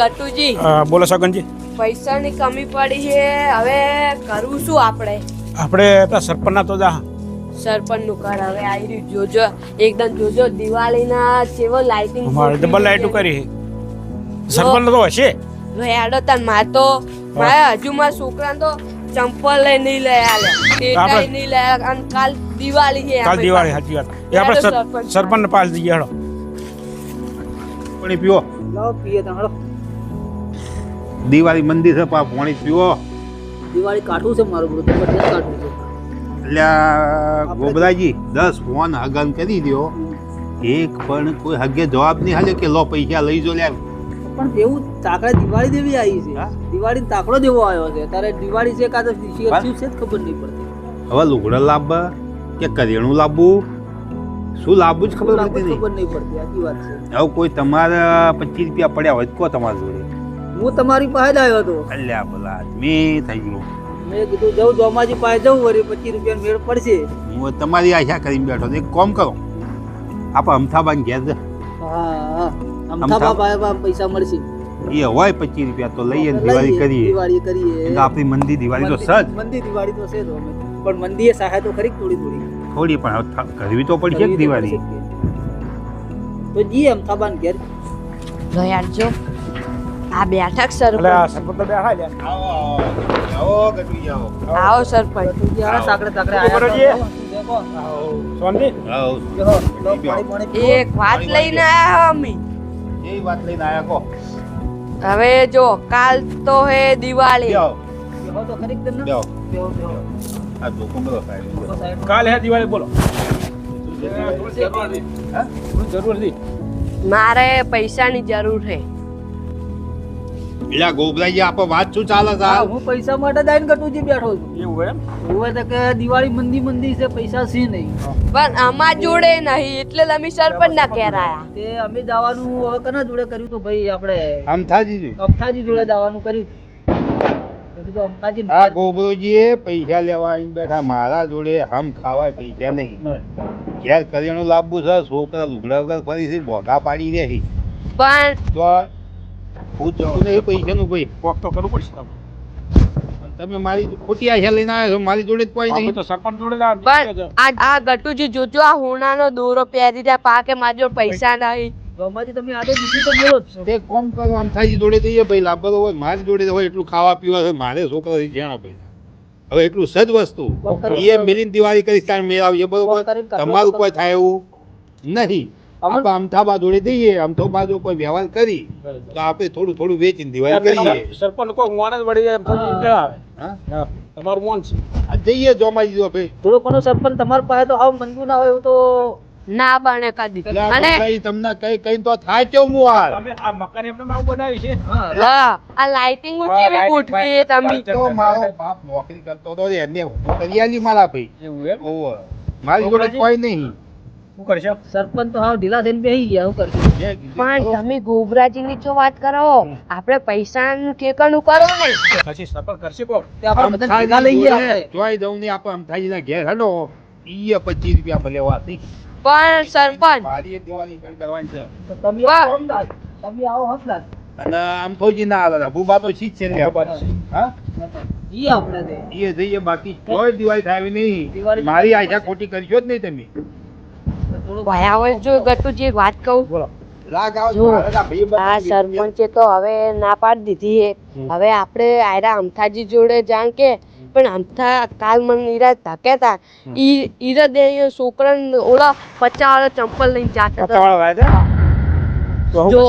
ગટુજી. બોલો સગનજી. પૈસાની કમી પડી છે. હવે કરવું શું આપણે? આપણે પેલા સરપંચના તો જા. સરપંચનું ઘર હવે આવી રહ્યું. જોજો એકદમ જોજો દિવાળીના જેવો લાઇટિંગ અમારે ડબલ લાઈટું કરી સરપંચ તો હશે. હેડો તાન માર તો મારે હજુ મારા છોકરાને તો ચંપલ લઈ નહીં લઈ આલે. ટેટાઈ નહીં લઈ આલે. અને કાલ દિવાળી છે કાલ દિવાળી. સાચી વાત. એ આપણે સરપંચ. પાસ દઈએ હેડો પણ પીઓ લાવો પીએ તમારો દિવાળી મંદિર છે પા પાણી પીવો. દિવાળી કાઠું છે મારું બધું જબરદસ્ત કાઠું છે? એટલે ગોબરાજી દસ ફોન હગન કરી દ્યો. એક પણ કોઈ હગે જવાબ નહીં હાલે કે લો પૈસા લઈ જો લ્યા. પણ એવું તાકડે દિવાળી દેવી આવી છે? દિવાળી તાકડો દેવો આવ્યો છે. તારે દિવાળી છે કાં તો છે ખબર નહીં પડતી. હવે લુગડા લાવવા કે કરિયાણું લાવવું? શું લાવવું જ ખબર પડતી ખબર નહીં પડતી આખી વાત છે. હવે કોઈ તમારા પચીસ રૂપિયા પડ્યા હોય તો કહો તમારા જોડે. હું તમારી પાસે આવ્યો હતો. અલ્યા બોલા આદમી થઈ ગયો. મેં કીધું જવું જોમાજી પાસે જવું વળી પચીસ રૂપિયા મેળ પડશે. હું તમારી આશા કરીને બેઠો. એક કોમ કરો. આપણે અમથાબાન ઘેર છે હા અમથાબા પાસે પાસે મળશે. એ હોય પચીસ રૂપિયા તો લઈએ દિવાળી કરીએ. દિવાળી કરીએ. એટલે આપણી મંદી દિવાળી તો સજ. મંદી દિવાળી તો છે જ અમે પણ મંદીએ સહાય તો ખરી થોડી થોડી. થોડી પણ કરવી તો પડશે જ તો દિવાળી. જ. તો જીએ અમથાબાન ઘેર. જો આ બેઠક સરપંચ બેઠા આવો આવો ગટુજી સરપંચ. એક વાત લઈને આયા અમે. એ વાત લઈને આયા કો હવે જો કાલ તો હે દિવાળી. કાલે હે દિવાળી બોલો. જરૂર મારે પૈસાની જરૂર છે. એટલે ગોબલાજી આપણે વાત શું ચાલે છે? હા, હું પૈસા માટે જ કટુજી બેઠો છું. એવું હોય એમ? એવું તો કે દિવાળી મંદી મંદી છે પૈસા છે નહીં. પણ અમાર જોડે નહીં એટલે અમે પણ ના કહેરાયા. તે અમે જવાનું હવે કના જોડે કર્યું તો ભાઈ આપણે અમથાજી જી. અમથાજી જોડે જવાનું કર્યું આ ગોબરોજીએ પૈસા લેવા આવીને બેઠા મારા જોડે હમ ખાવા પૈસા નહીં. ઘેર કરિયાણું લાવવું છે છોકરા લુગડા વગર ફરી છે ભોગા પાડી રહી. પણ તો જતું નહીં પૈસાનું ભાઈ કોક તો કરવું પડશે તમને. તમે મારી ખોટી આવ્યા છો મારી જોડે જ કોઈ નહીં. તો સરપંચ જોડે જ આ આ આ ગટુજી જોજો આ હોનાનો દોરો પહેરી રહ્યા પાકે મારી જોડે પૈસા નહીં. ગમાજી તમે આડે દીધી તો બોલો જ તે કોમ કરો આમ થાય જોડે જઈએ ભાઈ લાભ હોય મારી જોડે હોય એટલું ખાવા પીવા મારે છોકરા જાણા પૈસા. હવે એટલું સજ વસ્તુ. એ મિલીને દિવાળી કરી તાર મેળ આવીએ બરોબર? તમારું કોઈ થાય એવું નહીં. આપણે અમથાબા જોડે જઈએ અમથાબા જો કોઈ વ્યવહાર કરી તો આપણે થોડું થોડું વેચીને દિવાળી કરીએ. સરપંચ કોઈ મોન જ વળી આવે હા? હા, તમારું મોન છે. આ જઈએ જોમાજી જો ભાઈ થોડો કોનો સરપંચ તમારા પાસે તો આવ મંજૂર ના હોય એવું તો ના બને કદી. અને કઈ તમને કઈ કઈ તો થાય કેવું હું આ તમે આ મકાન એમને આવું બનાવ્યું છે? હા. હા આ લાઇટિંગ કેવી ગોઠવી તમે? તો મારો બાપ નોકરી કરતો તો એને કરી આલી મારા ભાઈ. એવું એમ? ઓહો. મારી જોડે કોઈ નહીં. શું કરશે? સરપંચ તો હાવ ઢીલા થઈને બેસી ગયા શું કરશું? પણ તમે ગોબરાજીની જો વાત કરો આપણે પૈસાનું ઠેકાણું કરો ને પછી સરપંચ કરશે કોક? તે આપણે બધા ભેગા લઈ ગયા. જોઈ દઉં ને આપણે અમથાજીના ઘેર હેડો. ઈએ પચીસ રૂપિયા ભલે વાત નહીં. પણ સરપંચ મારી દિવાળી કરવાની છે. તમે આવો તમે આવો અમદાવાદ. અને આમ ફૌજી ના આવે ભૂબા તો શીખ છે ને હા? ઈ આપણે તે. એ જઈએ બાકી કોઈ દિવાળી થાય નહીં. મારી આશા ખોટી કરશો જ નહીં તમે. જો એક વાત કહું. બોલો. ભાઈ આ સરપંચે તો હવે ના પાડી દીધી હવે આપણે આયરા અમથાજી જોડે જાણ કે પણ અમથા કાલ મને ઈરા ધકેતા ઈ ઈરા છોકરાને ઓલા પચાસ ચંપલ લઈને જાતા પચાવાળા જો?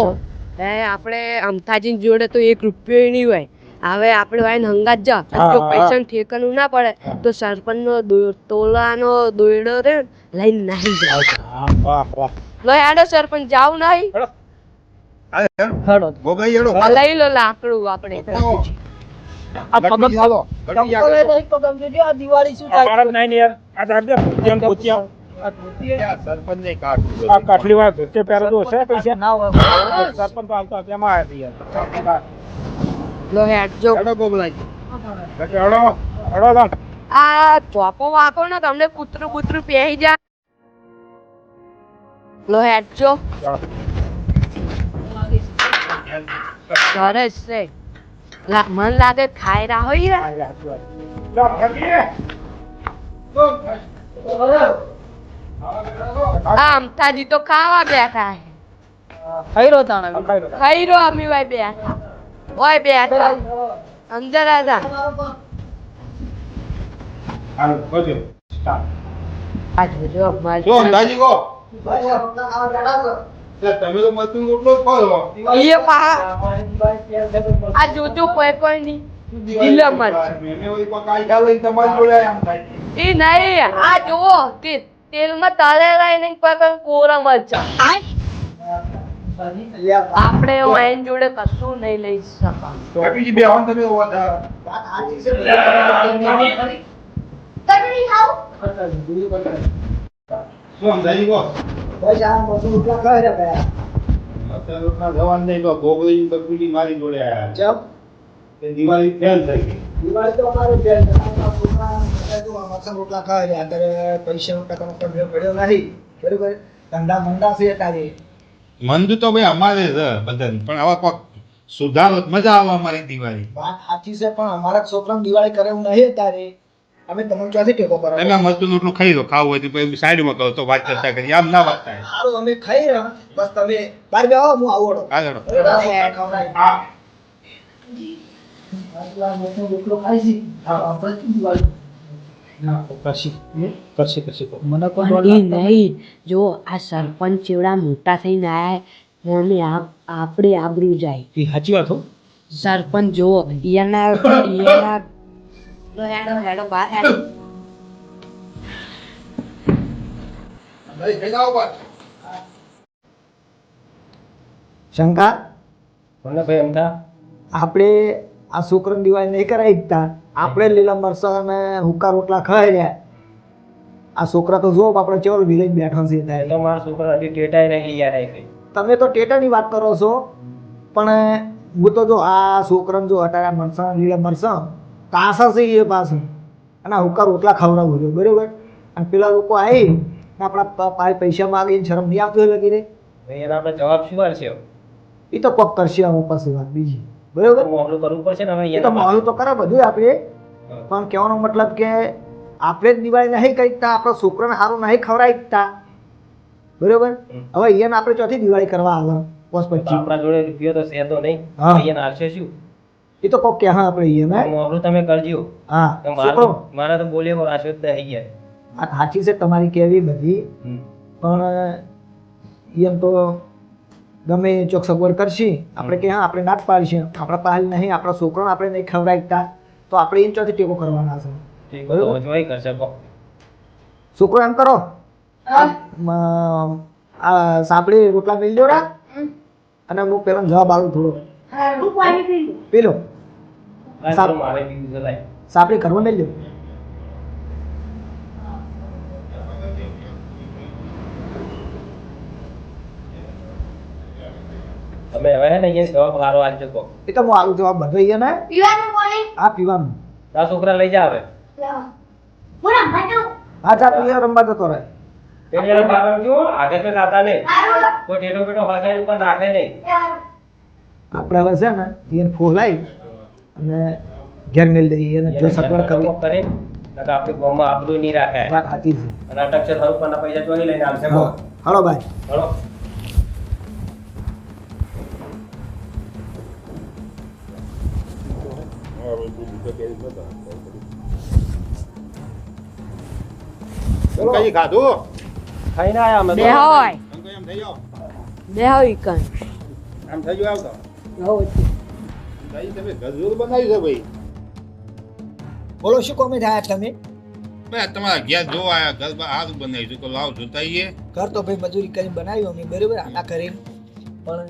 હે આપણે અમથાજી જોડે તો એક રૂપિયો નહીં હોય. હવે આપણે વાયન હંગાત જા. જો પૈસા ઠેકાનું ના પડે તો સરપંચ નો તોલાનો દોયડો રે લઈને નાહી વાહ લો હેડો સરપંચ જાવ નહીં. હેડો. અરે, હેડો. હળો. ગોગાઈ હેડો. લઈ લો લાકડું આપણે આ પગમ જોજો, આ દિવાળી શું થાય. નહીં યાર આ પોતિયા પૈસા. ના સરપંચ તેમાં લો હેડ જો. હેડો ગોબરાજી. એટલે હળો હળો તાણ. આ ચોપો વાકો ને તમને કૂતરું કૂતરું પહેરી જા. લો હેડ જો. સરસ છે. મન લાગે ખાઈ રહ્યા હોય. ને આ અમથાજી તો ખાવા બેઠા રહ્યો તાણે ખાઈ રહ્યો અમી ભાઈ બેઠા. ઓય બેઠા અંદર આજા હાલો. આ જોજો તમે તો રોટલો ખાઓ એ પા આ જોજો કોઈ કોઈ નહીં. લીલા મરચાં. મેં વળી કોક આઈડિયા તમારી જોડે આમ થાય. એ નહીં આ જુઓ તે તેલમાં તળેલા નહીં પણ કોરા મરચા આપણે વાઈન જોડે કશું નહીં લઈ શકા બાપીજી બે આવો ને તમે વધારે. શું અંદાજી કહો અત્યારે રોટલા જવાનું નહીં તો ગોગળી બકુલી મારી જોડે આયા તે દિવાળી ફેલ થઈ ગઈ. મંદ તો ભાઈ અમારે છે બધાને પણ આવા કોક સુધારો મજા આવે અમારી દિવાળી હાચી છે પણ અમારા છોકરાનું દિવાળી કરે એવું નહીં તારે અમે તમને ક્યાંથી ટેકો કરો તમે મસ્તું રોટલું ખાઈ દો ખાવું હોય તો પછી સાઈડમાં કરો તો વાત કરતા કરી આમ ના વાત થાય સારું અમે ખાઈ રહ્યા બસ તમે બાર બે આવો હું આવું હા ચલો. હા મને એ નહીં. જો આ સરપંચ એવડા મોટા થઈને આયા એમને આપણે આબરૂ જાય. સાચી વાત હો. સરપંચ જુઓ એના એના હેડો હેડો બહાર હેડો. ભાઈ, ખાઈ જાઓ બસ. શંકા? મને ભાઈ એમ થા? આપણે આ છોકરાની દિવાળી નહીં કરાવી શકતા આપણે લીલા મરસા અને હુક્કા રોટલા ખાઈ રહ્યા આ છોકરા તો જોબ આપણે ચેવલ વિલેજ બેઠો છે તો મારા છોકરા હજી ટેટાઈ નહીં યાર આવી તમે તો ટેટાની વાત કરો છો પણ હું તો જો આ છોકરાને જો અટારા મરસા લીલા મરસા કાસા છે એ પાસે અને આ હુક્કા રોટલા ખવડાવું છું બરોબર? અને પેલા લોકો આવી આપણા પાસે માગીને શરમ નહીં આવતી હોય લગીને એના આપણે જવાબ શું આવશે એ તો કોક કરશે અમુક પાસે વાત બીજી. બરોબર? મોકલું કરવું પડશે ને હવે તો મારું તો કરે બધું આપણે. પણ કહેવાનો મતલબ કે આપણે જ દિવાળી નહીં કરીતા આપણો છોકરાને સારું નહીં ખવડાવીતા બરોબર? હવે અહીંયા આપણે ચોથી દિવાળી કરવા આવે પોસ પછી આપણા જોડે રૂપિયો તો સેતો નહીં. અહીંયા આવશે શું? એ તો કોક કે હા આપણે એને મોકલું તમે કરજો. હા. મારો મારે છોકરો. તો- મારે તો બોલ્યો રાશો જ નહીં યાર આ સાચી છે તમારી કેવી બધી. પણ એમ તો ગમે એ ચોક સગવડ કરશી આપણે કે હા આપણે નાટ પાડીશું. આપણા પાલ નહીં આપણા છોકરાને આપણે નહીં ખવડાવતા તો. આપણે એને ચોથી ટેકો કરવાના છે. છોકરો એમ કરો. આ સાંભળી રોટલા મેળ દો રા. અને હું પેલા જવાબ આવું થોડો. પેલો. સાંભળી કરવા મેળ દો તમે હવે હે ને અહીંયા જવાબ સારો આપજો કહો એ તો હું જવાબ બધો અહીંયા ને? આ પીવાનું. આ છોકરા લઈ જા હવે. હા ચા તું રમવા જતો રહે. પેલી વાર જો આગળ પે ખાતા નહીં કોઈ ઠેઠો પેટો ભાગાઈ ઉપર નાખે નહીં. આપણે હવે છે ને એને ફોલાઈ અને ઘેર મેળ દઈએ એને જો સગવડ કરવી. કરે. નકર આપણે ગામમાં આબરૂ નહીં રાખે. વાત સાચી છે. અને અટક છે પૈસા ચોરી લઈને આવશે. ભાઈ હળો શંકરજી ખાધું ખાઈને આયા અમે બે હોય એમ થઈ જાઓ. બે હોય ઈકન આમ થઈ આવતો અંદાજી તમે ગજરું બનાવ્યું છે ભાઈ. બોલો શું કોમે થાય તમે? ભાઈ તમારા ઘેર જો આયા ઘર બા- બનાવી તો લાવ જોતા ઘર તો ભાઈ મજૂરી કરી બનાવ્યું અમે બરાબર આના કરી પણ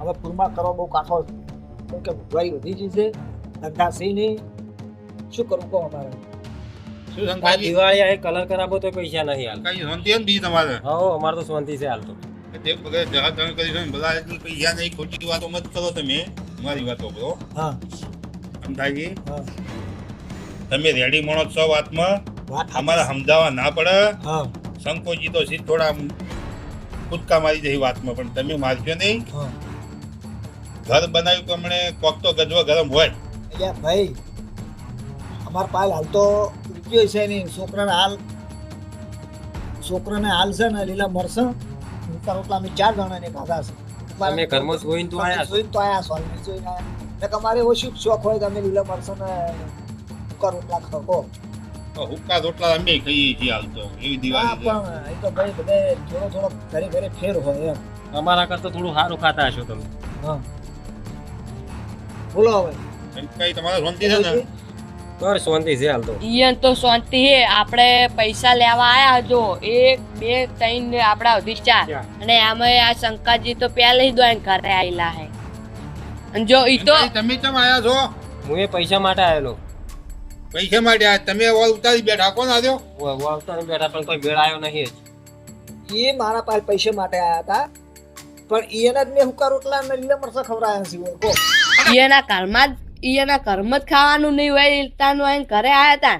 હવે પૂરમાં કરવો બહુ કાઠો છે. કેમ કે મોંઘવારી વધી ગઈ છે ધંધા શું કરવું કહો અમારે? શું શંકરજી દિવાળી આ કલર કરાવો તો પૈસા નહીં હાલ. શંકરજી શાંતિ એમ બીજી તમારે? હો અમારે તો શાંતિ છે હાલ તો. તે વગર જહા તમે કરીશું ને બધા એટલી પૈસા નહીં ખોટી વાતો મત કરો તમે. મારી વાતો કરો. હા. સમજાજી હા. તમે રેડી મળો છો વાતમાં? વાત અમારે સમજાવવા ના પડે. હા. સંકોચી તો સીધ થોડા કૂદકા મારી જઈ વાતમાં પણ તમે મારશો નહીં. હા. ઘર બનાવ્યું પ્રમાણે કોક તો ગજવા ગરમ હોય. એટલે ભાઈ અમારા પાલ હાલ તો રૂપિયો છે નહીં છોકરાને હાલ છોકરાને હાલ છે ને લીલા મરસા ઉપર રોટલા અમે ચાર જણાને ખાધા છે. અમે ઘરમાં જોઈને તો આયા. જોઈને તો આયા અમે જોઈને આયા. એટલે અમારે એવો શું શોખ હોય કે અમે લીલા મરસા ને ઉપર રોટલા તો હુક્કા રોટલા અમે ખાઈએ છીએ હાલ તો એવી દિવાળી પણ એ તો ભાઈ બધે થોડો થોડો ઘરે ઘરે ફેર હોય એમ. અમારા કરતા થોડું સારું ખાતા હશો તમે. હા. બોલો હવે. કઈ તમારે શાંતિ છે ને? બસ શાંતિ છે હાલ તો. ઈયન તો શાંતિ હે આપણે પૈસા લેવા આયા જો. એક બે ત્રણ ને આપડા સુધી ચાર. અને આમાં આ શંકાજી તો પહેલે જ દોઈને ઘરે આયેલા હે. અને જો ઈ તો તમે કેમ આયા છો? હું એ પૈસા માટે આયેલો. પૈસા માટે આ તમે વોલ ઉતારી બેઠા કોણ આવ્યો વાવતા બેઠા પણ કોઈ મેળ આવ્યો નહીં જ. એ મારા પાસે પૈસા માટે આયા હતા પણ એને જ મેં હુકા રોટલા અને લીલા મરસા ખવડાયા છે કો એના કાલમાં જ ઈયના ઘરમાં જ ખાવાનું નહીં હોય તાનું આઈને ઘરે આયા તા.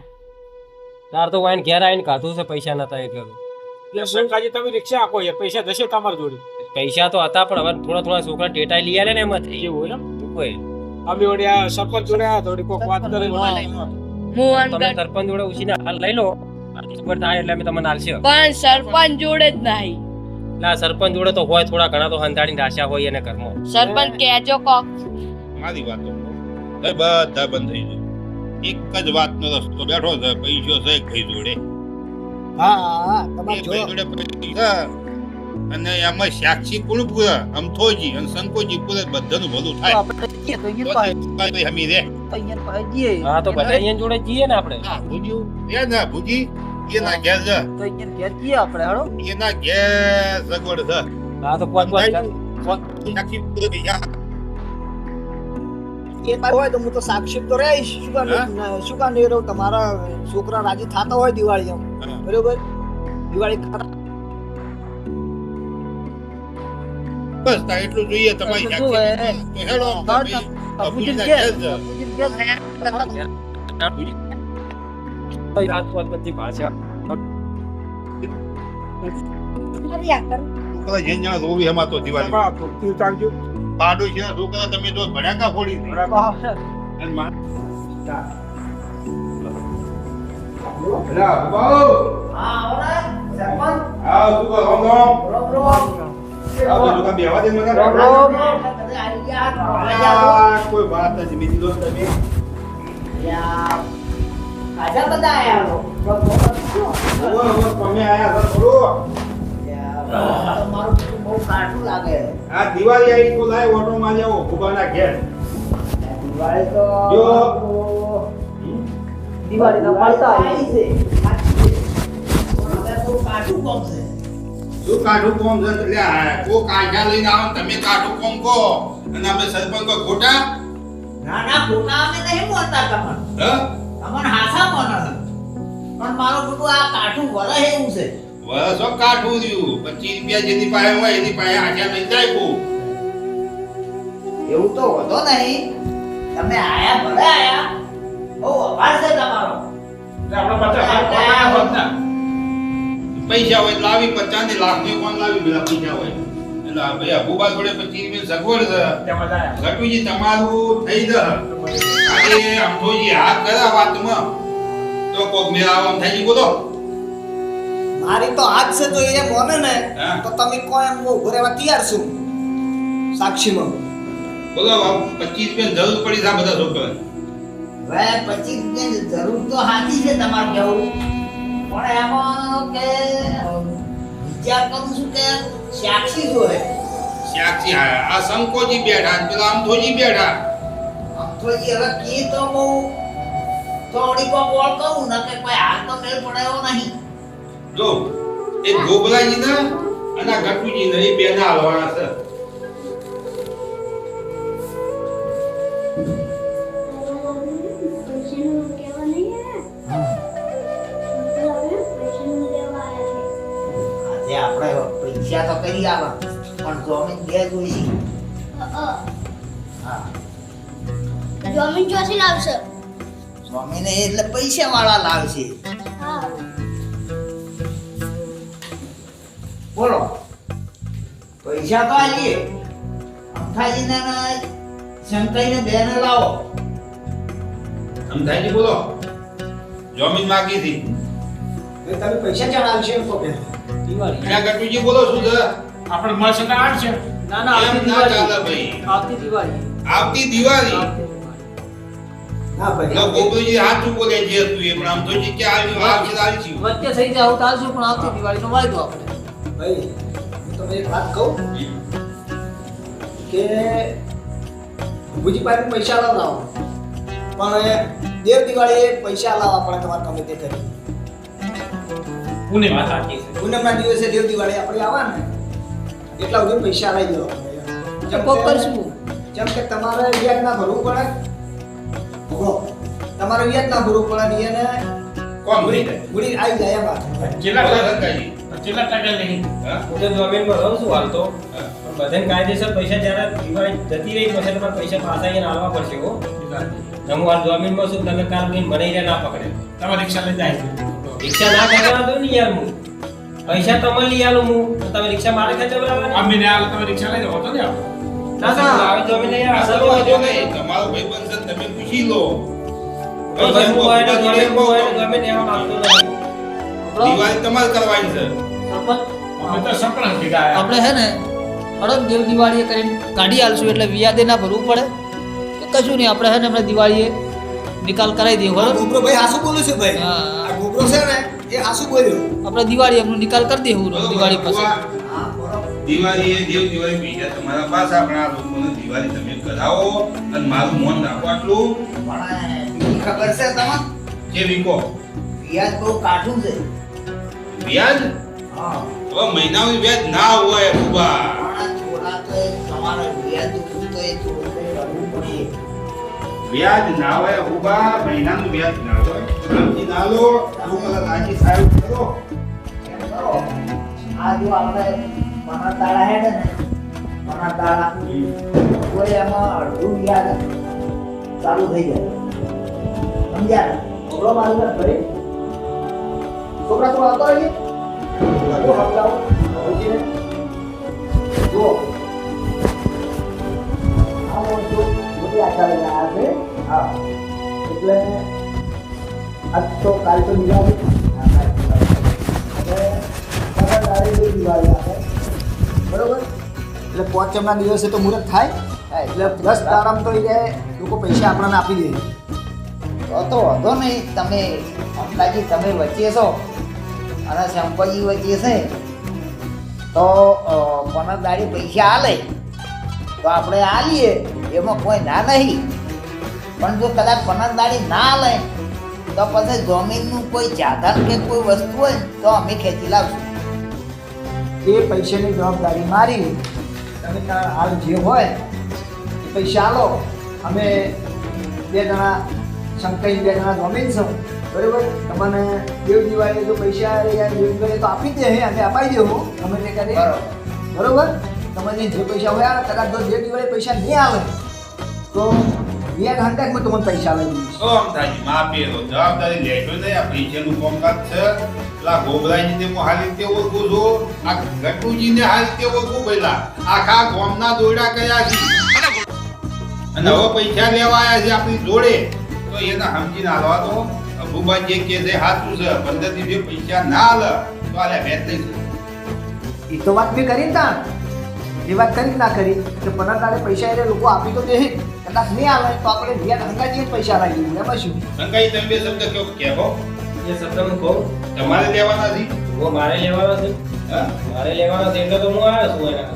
તાર તો વાઈન ઘેર આવીને કાઢું છે પૈસા નતા એટલે. એટલે શંકાજી તમે રિક્ષા આપો એ પૈસા દશે તમાર જોડે. પૈસા તો હતા પણ હવે થોડા થોડા છોકરા ટેટા લઈ આલે ને એમાંથી. એવું એમ? કોઈ અમે આ સરપંચ જોડે આ થોડી કોક વાત કરી હું તમે સરપંચ જોડે ઉછીને હાલ લઈ લો. ખબર થાય એટલે અમે તમને હાલશે. પણ સરપંચ જોડે જ નહીં. ના સરપંચ જોડે તો હોય થોડા ઘણા તો હંતાડીને રાશા હોય એને કર્મો સરપંચ કહેજો કોક. મારી વાતો એ બધા બંધ થઈ જાય. એક જ વાતનો રસ્તો બેઠો છે પૈસો છે કઈ જોડે. હા હા તમારે એક જો. ભાઈ જોડે પૈસા અને એમાં સાક્ષી કોણ પૂરા? અમથોજી અને સંકોજી પૂરે બધાનું ભલું થાય. હમી રે હા તો બધા અહીંયા જોડે જઈએ ને આપણે? હા ભુજી એ ના ભુજી એના ઘેર છે એના ઘેર સગવડ છે. હા તો પાંચ પાંચ સાક્ષી પૂરે બીજા હોય તો હું તો સાક્ષી તો રહીશ. શું કામ શું કામ નહીં રહું તમારા છોકરા રાજી થતા હોય દિવાળી બરોબર? દિવાળી ખાતા બસ તા એટલું જોઈએ તમારી હેડો ભાષા દિવાળી. પાડો છે છોકરા તમે તો ભડાકા ફોડી બધું કાંઈ બેહવા દે મને. આ કોઈ વાત નથી બીજી દોસ્ત તમે ઓવો, ઓવો, તમે આયા છો થોડું. આ દિવાળી આવી તો લાય ઓટો માં જાઓ ભૂબાના ઘેર. જો. શું કાઠું કોમ છે? એટલે કો કાઢા લઈને આવો તમે કાઠું કોમ અને અમે સરપંચ ખોટા? ના ના ખોટા અમે નહીં બોલતા તમને. હ? તમને હાસા પણ મારું બધું આ કાઠું વરસ એવું છે. વરસો કાઠું રહ્યું પચીસ રૂપિયા જેની પાસે હોય એની પાસે આશા નહીં જાય એવું તો હોતો નહીં. તમે આયા ભલે આયા. બહુ અભાર છે તમારો. પૈસા હોય તો લાવી પચાસ ને લાખની કોણ લાવી? બધા પૈસા હોય. એટલે ભાઈ અબુબા જોડે પચીસ રૂપિયા સગવડ છે. ઘટુજી તમારું થઈ જશે આજે હાથ કરા વાતમાં. તો કોક મેળાવા થઈ ગયું બોલો. મારી તો હાથ છે તો એ બોલે ને તો તમે કોઈ એમ ઊભો રહેવા તૈયાર છું? સાક્ષીમાં બોલો પચીસ રૂપિયા જરૂર પડી છે બધા છોકરા હવે પચીસ બેન જરૂર તો સાચી છે તમારું કેવું પણ એમાં કે વિચાર કરું છું કે સાક્ષી જોડે. સાક્ષી આ સંકોજી બેઠા પેલા અમથોજી બેઠા. થોડી હવે કે તો બહુ થોડી કો બોલ કહું ને કે કોઈ હાલ તો મેળ પડ્યો નહીં. જો એ ગોબરાજી ને અને ગટુજી ને એ બે ના હાલવાના છે. આપણે પૈસા તો કરી આવા પણ જમીન બે જોઈશી હા. જમીન ચોથી લાવશે. ને એટલે પૈસા વાળા લાવશે. હા. બોલો. પૈસા તો આલીએ. અમથાજીને ને શંકરીને બેને લાવો. સમજાય બોલો. જમીન માગી હતી. તમે પૈસા ચડાવશે એમ. એના ગટુજી બોલો શું છે? આપણે મળશે તો છે ના ના એમ ના ચાલે દિવાળી ભાઈ. આવતી દિવાળી. આવતી દિવાળી? દિવાળી. ના તો કે તો વચ્ચે થઈ જાવ તો આવશું પણ આવતી દિવાળીનો વાયદો આપણે. ભાઈ હું તમને એક વાત કહું? કે ભુજી પાસે પૈસા લાવ. પણ દેવ દિવાળીએ પૈસા લાવવા પડે તમારે ગમે તે કરી. પુણે વાત સાચી છે. પૂનમના દિવસે દેવ દિવાળી આપણે આવા ને એટલા સુધી પૈસા લઈ તો કોક કરશું. જેમ કે તમારે વ્યાજ ના ભરવું પડે. તમારે વ્યાજ ના ભરવું પડે ને એને કોણ જાય ગુડી આવી જાય એમ કેટલા કલાક. કેટલા ટકા નહીં? હા? તો જમીનમાં રહું છું હાલ તો. બધાને કાયદેસર પૈસા જ્યારે દિવાળી જતી રહી પછી તમારે પૈસા પાછા અહીંયા આવવા પડશે હો. હું. હાલ જમીનમાં છું તમે કાલ કઈ મને અહીંયા ના પકડે. તમે રિક્ષા લઈ જાય રિક્ષા ના ખેંચવા દો ને યાર હું. પૈસા તમે લઈ આલું હું તો તમે રિક્ષા મારે ખેંચવડાવવાની અમે ને તમે રિક્ષા લઈ જાવ તો ને ના આવી લઈ આવો. તમારો ભાઈબંધ છે, તમે પૂછી લો. ભાઈ હોય ને એવા માંગતો દિવાળી તમારે કરવાની છે. આપણે હે ને હળદ દેવ દિવાળીએ કરીને કાઢી આલશું એટલે વ્યાજે ના ભરવું પડે. કે કશું નહીં આપણે હે ને હમણાં દિવાળીએ નિકાલ કરાવી દઈએ બરોબર? ગોબરો ભાઈ આસુ બોલું છે ભાઈ. હા. આ ગોબરો છે ને એ આસુ બોલ્યો. આપણે દિવાળી એમનો નિકાલ કરી દઈએ દિવાળી પછી. દિવાળી એ દેવ દિવાળી બીજા તમારા પાસે આપણે આ લોકોને દિવાળી તમે કરાવો અને મારું મન રાખો આટલું. ખબર છે તમને? જે વીકો. વ્યાજ બહુ કાઠું છે. વ્યાજ? હા હવે મહિનાનું વ્યાજ ના હોય બુબા તો વ્યાજ તો ના હોય બુબા મહિનાનું વ્યાજ ના હોય. સમજી ના લો. અમુક મને આખી સાહેબ કરો. આ જો આપણે મના તાળા હેડ ને મના તાળા કોઈ એમાં અડધું વ્યાજ ચાલુ થઈ જાય. સમજ્યા ને? છોકરો મારું ભરી. છોકરા તો આવતો રહીએ એટલે આજ તો કાલ તો દિવાળી બરોબર એટલે પોચમના દિવસે તો મુહૂર્ત થાય. એટલે દસ તારામ તો એ લોકો પૈસા આપણને આપી દે. તો તો વાંધો નહીં. તમે અંબાજી તમે વચ્ચે છો. અને સંપાજી વચ્ચે છે તો અ, દાડી પૈસા આલે તો આપણે આલીએ એમાં કોઈ ના નહીં. પણ જો કદાચ પનત દાડી ના આલે તો પછી જમીનનું કોઈ જાધન કે કોઈ વસ્તુ હોય તો અમે ખેંચી લાવશું. એ પૈસાની જવાબદારી મારી. તમે તારા હાલ જે હોય પૈસા આલો. અમે બે જણા શંકર બે જણા જમીન છો. બરાબર? તમને દેવ દિવાળી જો પૈસા યાર દેવ તો આપી દે હે અને અપાઈ દેવું ગમે તે કરે. બરોબર. બરોબર? તમને જે પૈસા હોય આ કદાચ જો દેવ દિવાળી પૈસા નહીં આવે તો વ્યાજ હંડ્રેડમાં તમને પૈસા લઈ દઈશ ઓ આમ થાય? માપેલો જવાબદારી લેશો નહીં આ પૈસાનું કામકાજ છે. પેલા ગોબરાજીને હું હારી રીતે ઓળખું છું આ ગટુજીને હારી રીતે ઓળખું પેલા. આખા ગામના દોડા કયા છે? અને હવે પૈસા લેવા આવ્યા છે આપણી જોડે. તો એને સમજીને હાલવા દો. અભુબા જે કે છે સાચું છે પંદર દિવસે પૈસા ના આલે તો આલે વેત નહીં એ તો વાત મેં કરી ને એ વાત કરી ના કરી કે પંદર તારે પૈસા એટલે લોકો આપી તો દે કદાચ નહીં આવે તો આપણે ધ્યાન હંગાજી પૈસા લાગી દઈએ એમાં શું? શંકાઈ તમે બે શબ્દ કહો કહેવો એ શબ્દ હું કહું? તમારે લેવાના છે? હું મારે લેવાનો છે? હા? મારે લેવાનો છે એટલે તો હું આવ્યો છું એના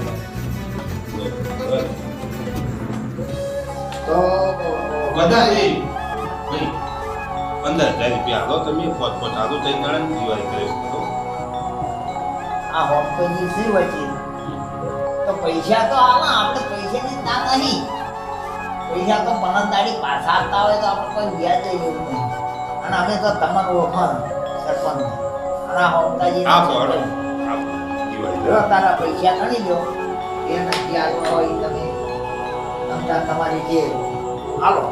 તો બધા એ ભાઈ પંદર હજાર રૂપિયા. હાલો તમે પોત પોત હાલો થઈ ગણ દિવાળી કરી શકો આ હોસ્પિટલ છે વચ્ચે. તો પૈસા તો આવા આપણે પૈસાની ના નહીં. પૈસા તો પનત દાડી પાછા આપતા હોય તો આપણે કોઈ વ્યાજ જ એવું નહીં અને અમે તો તમારું ઓળખાણ સરપંચ. અને આ હોમતાજી આ બોલો. આ દિવાળી જો તારા પૈસા ગણી લો. એ નથી આવ્યો હોય તમે. તમારી જે હાલો.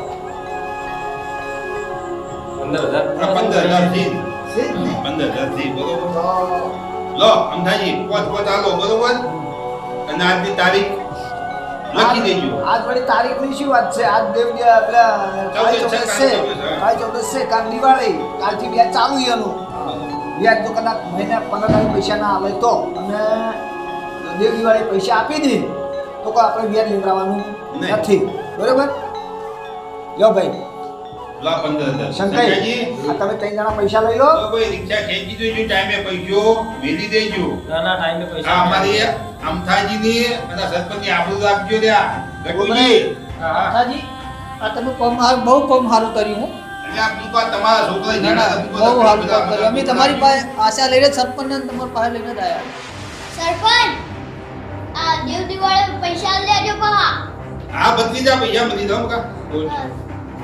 પંદર હજારથી. ને? પંદર હજારથી બરોબર. લો અમથાજી પોત પોત હાલો બરોબર? અને આજની તારીખ લખી દેજો. આજ વળી તારીખની શું વાત છે? આજ દેવ પેલા કાળી ચૌદસ છે, કાળી ચૌદસ, છે કાલ દિવાળી. કાલથી વ્યાજ ચાલુ એનું. વ્યાજ તો કદાચ મહિને પંદર તારીખ પૈસા ના આવે તો. અને દેવ દિવાળી પૈસા આપી દે તો કોઈ આપણે વ્યાજ લેવડાવવાનું નથી. બરોબર? જો ભાઈ. લા પંદર હજાર. શંકરજી. શંકરજી, તમે ત્રણ જણા પૈસા લઈ લો. ભાઈ રિક્ષા ખેંચી દેજો ટાઈમે પૈસો મેલી દેજો. ના ના ટાઈમે પૈસા અમારી અમથાજીની અને સરપંચની આબરૂ રાખજો લ્યા. ગટુજી. હા હા. આ તમે કોમ હારું બહુ કોમ સારું કર્યું હું. એટલે તમારા છોકરા ના ના બહુ સારું અમે તમારી પાસે આશા લઈને સરપંચ તમારી પાસે લઈને જ આવ્યા સરપંચ આ દેવ દિવાળી પૈસા લેજો પહા આ બદલી જા પૈસા બદલી દો કા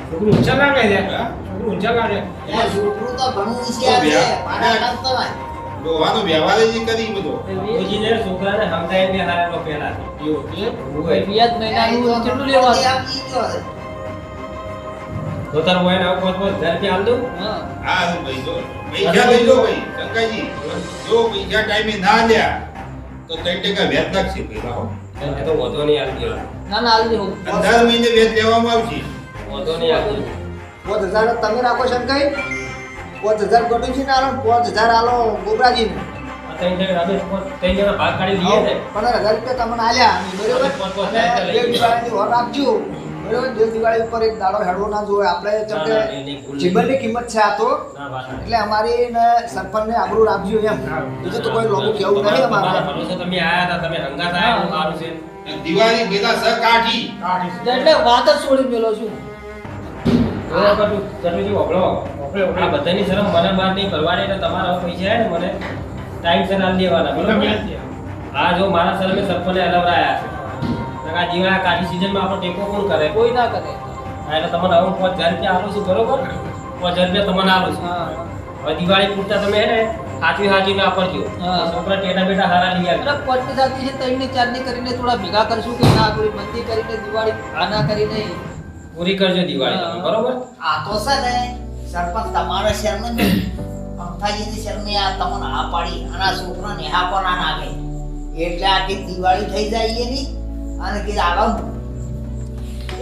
છોકરું ઊંચા લાગે છે છોકરું ઊંચા લાગે છોકરું તો ઘણું હોશિયાર છે મારા કામ તમારે ડોવાનો વ્યવહાર જ કરી બધો બાપુજીને છોકરાને સમજાવીને હારેલો પહેલા એવું હોય વ્યાજ મહિનાનું કેટલું લેવાનું આપી દો હવે. તો તાર હોય ને આવું પોત પોત ઘર આલ દઉં હા હા ભાઈ જો પૈસા લઈ લો ભાઈ શંકરજી જો પૈસા ટાઈમે ના લ્યા તો ત્રણ ટકા વ્યાજ લાગશે પેલા તો વધો નહીં આલ ના ના અને મહિને વ્યાજ લેવામાં આવશે વધો નહીં આલ પાંચ હજાર તમે રાખો શંકાઈ પાંચ હજાર ગટુજી ના આલો પાંચ હજાર આલો ગોબરાજી ત્રણ જણા પોત- ત્રણ જણા ભાગ કાઢી લઈએ ને. પંદર હજાર રૂપિયા તમને આલ્યા. બરોબર? અને દેવ દિવાળીની વર રાખજો. બરોબર? દેવ દિવાળી ઉપર એક દાડો હેડવો ના જોઈએ. આપણે. જીવનની કિંમત છે આ તો. એટલે અમારી ને સરપંચને આબરૂ રાખજો એમ. બીજું તો કોઈ લોકો કેવું નહીં અમારે. તમે આયા હતા તમે હંગાત આયા છે. દિવાળી પેલા સ કાઢી. એટલે વાત જ છોડી મેલો છું. બધું ઓગળો આ બધાની શરમ મને બહાર નહીં કરવાની એટલે તમારા પૈસા ને મને ટાઈમસર આલી દેવાના બરાબર? આ જો મારા શરમે સરપંચને હલવરાયા છે. આ દિવાળા કાઢી સિઝનમાં આપણો ટેકો કોણ કરે? કોઈ ના કરે. હા, એટલે તમને હું પાંચ હજાર રૂપિયા આપું છું બરોબર? પાંચ હજાર રૂપિયા તમને આલું છું. હવે દિવાળી પૂરતા તમે ને હાચવી હાચવીને વાપરજો. છોકરા ટેટા બેટા હારા લઈ એટલે પોતની જાતિ છે ત્રણની ચારની કરીને થોડા ભેગા કરશું કે ના થોડી મંદી કરીને દિવાળી આ ના કરીને પૂરી કરજો દિવાળી તમે બરોબર? આ તો છે ને સરપંચ શેર શહેરનો જ અમથાજીની શહેરને આ તમને આ પાડી આના છોકરાને હા પણ આ નાખે એટલે આખી દિવાળી થઈ જાય એની અને કે આરામ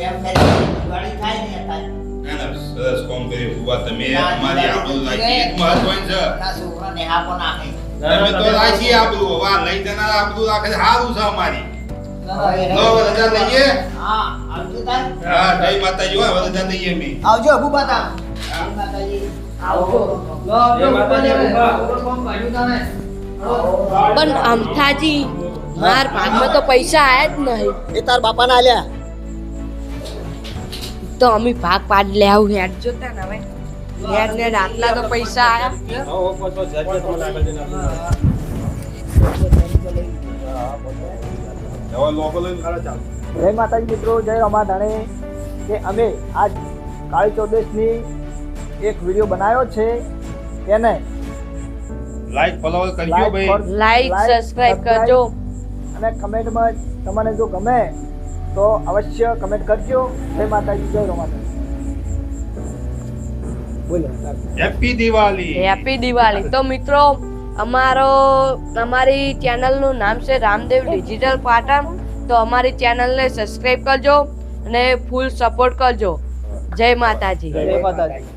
એમ કરીને દિવાળી થાય ને થાય. ના ના સરસ કોમ તમે ના, અમારી આબરૂ રાખી એ મહત્વનું છે. અને છોકરાને હા પણ નાખે તમે તો રાખી આબરૂ હવે લઈ જનાર આબરૂ રાખે સારું છે અમારી. આવજો. પણ અમથાજી માર ભાગમાં તો પૈસા આયા જ નહીં. એ તાર બાપાના આલ્યા. તો અમે ભાગ પાડ લે આવું હેડ જોતા ને હવે. હેડ ને આટલા તો પૈસા આયા. જય માતાજી મિત્રો જય રમા ધાણે કે અમે આજ કાળી ચૌદશની એક વીડિયો બનાવ્યો છે એને લાઈક ફોલો કરજો ભાઈ. લાઈક સબસ્ક્રાઇબ કરજો. અને કમેન્ટમાં તમને જો ગમે તો અવશ્ય કમેન્ટ કરજો. જય માતાજી જય રમાતાજી બોલો હેપી દિવાળી હેપી દિવાળી તો મિત્રો અમારો, અમારી ચેનલનું નામ છે રામદેવ ડિજિટલ પાટણ. તો અમારી ચેનલને સબસ્ક્રાઇબ કરજો અને ફૂલ સપોર્ટ કરજો. જય માતાજી. જય માતાજી.